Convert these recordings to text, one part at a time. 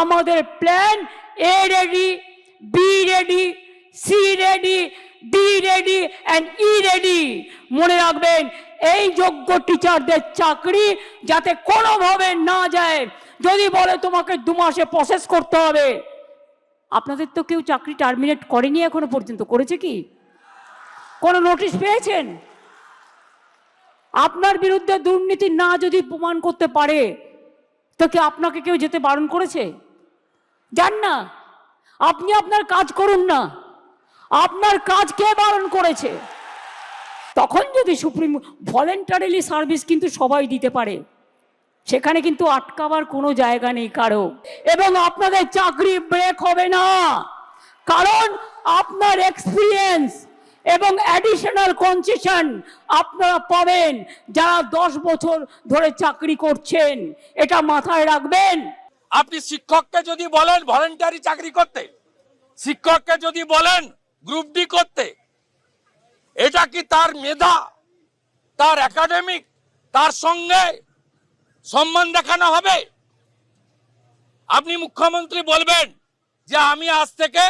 আমাদের plan A ready B ready C ready D ready and E ready মনে রাখবেন, এই যোগ্য টিচারদের চাকরি যাতে কোনোভাবে না যায়, যদি বলে তোমাকে দু মাসে প্রসেস করতে হবে। আপনাদের তো কেউ চাকরি টার্মিনেট করেনি এখনও পর্যন্ত, করেছে কি? কোনো নোটিশ পেয়েছেন? আপনার বিরুদ্ধে দুর্নীতি না যদি প্রমাণ করতে পারে তো কি আপনাকে কেউ যেতে বারণ করেছে? যান না। আপনি আপনার কাজ করুন না। আপনার কাজ কে বারণ করেছে? তখন যদি সুপ্রিম ভলেন্টারিলি সার্ভিস কিন্তু সবাই দিতে পারে। সেখানে কিন্তু আটকাবার কোনো জায়গা নেই কারও। এবং আপনাদের চাকরি ব্রেক হবে না। কারণ আপনার এক্সপিরিয়েন্স এবং অ্যাডিশনাল কনসেশন আপনারা পাবেন যারা দশ বছর ধরে চাকরি করছেন। এটা মাথায় রাখবেন। আপনি শিক্ষককে যদি বলেন ভলেন্টারি চাকরি করতে, শিক্ষককে যদি বলেন গ্রুপ ডি করতে, এটা কি তার মেধা, তার একাডেমিক তার সঙ্গে সম্মান দেখানো হবে? আপনি মুখ্যমন্ত্রী বলবেন যে আমি আজ থেকে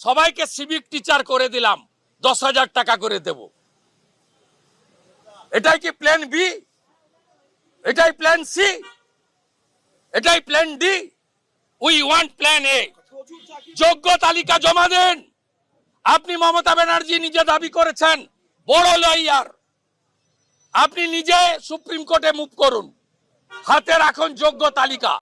সবাইকে সিভিক টিচার করে দিলাম। দশ হাজার টাকা করে দেব। এটাই কি প্ল্যান বি এটাই প্ল্যান সি এটাই plan D we want plan A যোগ্য তালিকা জমা দেন। আপনি মমতা ব্যানার্জি নিজে দাবি করেছেন, বড় লয়ার আপনি নিজে সুপ্রিম কোর্টে মুভ করুন। হাতে রাখুন যোগ্য তালিকা।